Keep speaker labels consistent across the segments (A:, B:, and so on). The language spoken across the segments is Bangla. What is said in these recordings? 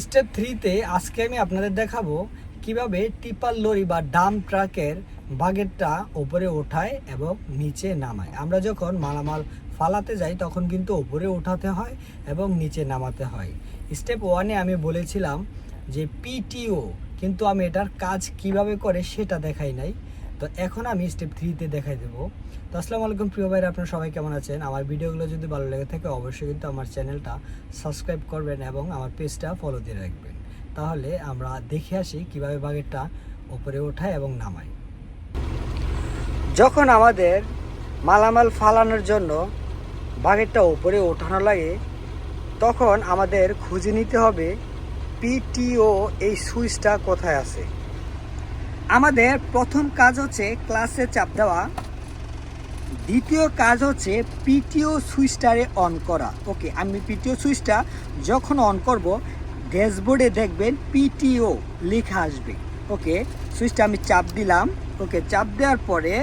A: স্টেপ থ্রিতে আজকে আমি আপনাদের দেখাবো কীভাবে টিপার লরি বা ডাম ট্রাকের বাগেরটা ওপরে ওঠায় এবং নিচে নামায়। আমরা যখন মালামাল ফালাতে যাই, তখন কিন্তু ওপরে ওঠাতে হয় এবং নিচে নামাতে হয়। স্টেপ ওয়ানে আমি বলেছিলাম যে পিটিও কিন্তু আমি এটার কাজ কীভাবে করে সেটা দেখাই নাই। তো এখন আমি স্টেপ থ্রিতে দেখাই দেবো। তো আসসালামু আলাইকুম প্রিয় ভাইরা, আপনারা সবাই কেমন আছেন? আমার ভিডিওগুলো যদি ভালো লেগে থাকে, অবশ্যই কিন্তু আমার চ্যানেলটা সাবস্ক্রাইব করবেন এবং আমার পেজটা ফলো দিয়ে রাখবেন। তাহলে আমরা দেখে আসি কীভাবে বাগেরটা ওপরে ওঠায় এবং নামায়। যখন আমাদের মালামাল ফালানোর জন্য বাগেরটা ওপরে ওঠানো লাগে, তখন আমাদের খুঁজে নিতে হবে পিটিও এই সুইচটা কোথায় আছে? আমাদের প্রথম কাজ হচ্ছে ক্লাসে চাপ দেওয়া। দ্বিতীয় কাজ হচ্ছে পিটিও সুইচটারে অন করা। ওকে, আমি পিটিও সুইচটা যখন অন করব, ড্যাশবোর্ডে দেখবেন পিটিও লেখা আসবে। ওকে, সুইচটা আমি চাপ দিলাম। ওকে, চাপ দেওয়ার পরে,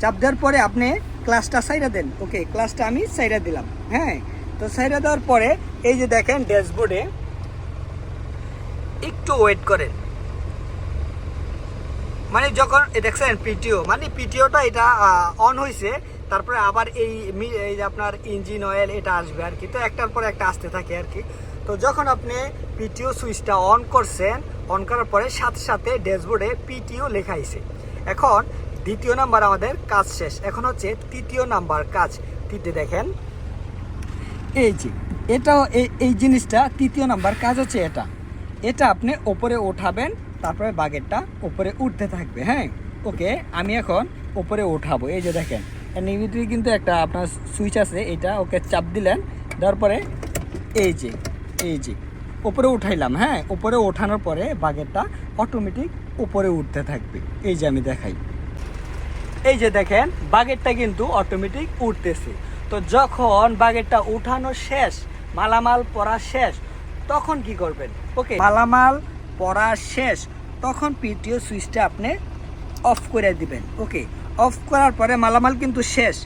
A: চাপ দেওয়ার পরে আপনি ক্লাসটা সাইডা দেন। ওকে, ক্লাসটা আমি সাইডা দিলাম। হ্যাঁ তো সাইডা দেওয়ার পরে এই যে দেখেন ড্যাশবোর্ডে একটু ওয়েট করেন। মানে যখন দেখছেন পিটিও মানে পিটিওটা এটা অন হয়েছে তারপরে আবার এই এই আপনার ইঞ্জিন অয়েল এটা আসবে আর কি। তো একটার পরে একটা আসতে থাকে আর কি। তো যখন আপনি পিটিও সুইচটা অন করছেন অন করার পরে সাথে সাথে ড্যাশবোর্ডে পিটিও লেখা আইছে এখন দ্বিতীয় নাম্বার আমাদের কাজ শেষ। এখন হচ্ছে তৃতীয় নাম্বার কাজ। তৃতীয় দেখেন, এই যে, এটাও এই জিনিসটা তৃতীয় নাম্বার কাজ হচ্ছে এটা। এটা আপনি ওপরে ওঠাবেন তারপরে বাগেরটা উপরে উঠতে থাকবে হ্যাঁ? ওকে, আমি এখন উপরে ওঠাবো এই যে দেখেন, এর কিন্তু একটা আপনার সুইচ আছে, এটা ওকে চাপ দিলেন, দেওয়ার পরে এই যে এই যে, উপরে উঠাইলাম হ্যাঁ? উপরে ওঠানোর পরে বাগেরটা অটোমেটিক উপরে উঠতে থাকবে। এই যে আমি দেখাই। এই যে দেখেন, বাগেরটা কিন্তু অটোমেটিক উঠতেছে। তো যখন বাগেরটা উঠানো শেষ, মালামাল পরা শেষ, তখন কি করবেন? ওকে, মালামাল পরা শেষ তখন পিটিও সুইচটা আপনি অফ করে দিবেন। ওকে অফ করার পরে মালামাল কিন্তু শেষ।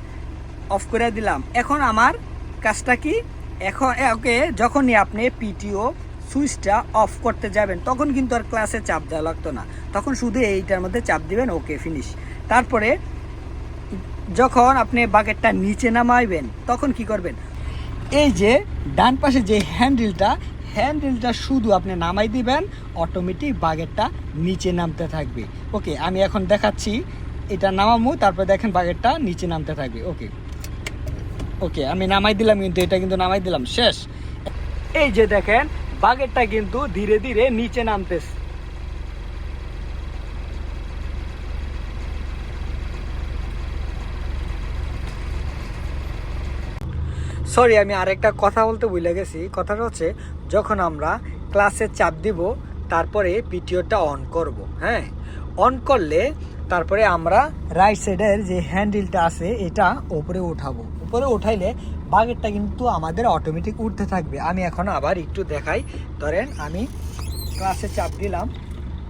A: অফ করে দিলাম। এখন আমার কাজটা কি? এখন ওকে, যখনই আপনি পিটিও সুইচটা অফ করতে যাবেন, তখন কিন্তু আর ক্লাসে চাপ দেওয়া লাগতো না। তখন শুধু এইটার মধ্যে চাপ দিবেন ওকে ফিনিশ তারপরে যখন আপনি বাকেটটা নিচে নামাইবেন, তখন কি করবেন? এই যে ডান পাশে যে হ্যান্ডেলটা হ্যান্ডেলটা শুধু আপনি নামাই দিবেন অটোমেটিক বাগেরটা নিচে নামতে থাকবে। ওকে আমি এখন দেখাচ্ছি, এটা নামামু তারপর দেখেন বাগেরটা নিচে নামতে থাকবে। ওকে ওকে আমি নামাই দিলাম কিন্তু, এটা কিন্তু নামাই দিলাম, শেষ। এই যে দেখেন, বাগেরটা কিন্তু ধীরে ধীরে নিচে নামতেছে। সরি আমি আরেকটা কথা বলতে ভুলে গেছি। কথাটা হচ্ছে, যখন আমরা ক্লাসে চাপ দিব, তারপরে পিটিওটা অন করব হ্যাঁ? অন করলে, তারপরে আমরা রাইট সাইডের যে হ্যান্ডেলটা আছে, এটা ওপরে উঠাবো। উপরে উঠাইলে বাগেরটা কিন্তু আমাদের অটোমেটিক উঠতে থাকবে। আমি এখন আবার একটু দেখাই। ধরেন, আমি ক্লাসে চাপ দিলাম,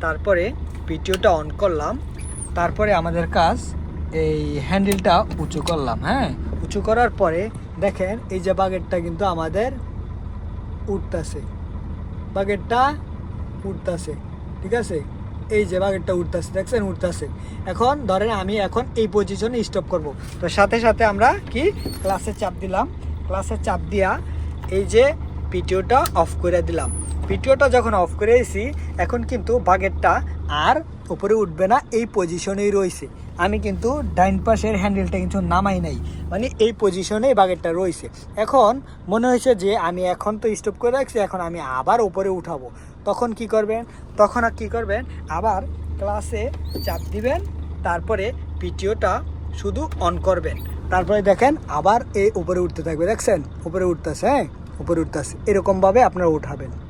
A: তারপরে পিটিওটা অন করলাম, তারপরে আমাদের কাজ এই হ্যান্ডেলটা উঁচু করলাম হ্যাঁ? উঁচু করার পরে দেখেন, এই যে বাগেরটা কিন্তু আমাদের উঠতেছে। বাগেরটা উঠতেছে, ঠিক আছে? এই যে বাগেরটা উঠতেছে, দেখছেন? উঠতেছে। এখন ধরেন আমি এখন এই পজিশনে স্টপ করব। তো সাথে সাথে আমরা কি? ক্লাসে চাপ দিলাম। ক্লাসে চাপ দিয়া এই যে পিটিওটা অফ করে দিলাম। পিটিওটা যখন অফ করে এসি এখন কিন্তু বাগেরটা আর উপরে উঠবে না, এই পজিশনেই রয়েছে। আমি কিন্তু ডাইন পাশের হ্যান্ডেলটা কিন্তু নামাই নাই মানে এই পজিশনেই বাগেরটা রয়েছে। এখন মনে হয়েছে যে আমি এখন তো স্টপ করে রাখছি, এখন আমি আবার উপরে উঠাবো। তখন কি করবেন? তখন আর কী করবেন? আবার ক্লাসে চাপ দিবেন, তারপরে পিটিওটা শুধু অন করবেন। তারপরে দেখেন আবার এই উপরে উঠতে থাকবে, দেখছেন? উপরে উঠতেছে হ্যাঁ? উপরে উঠতে আসে। এরকমভাবে আপনারা উঠাবেন।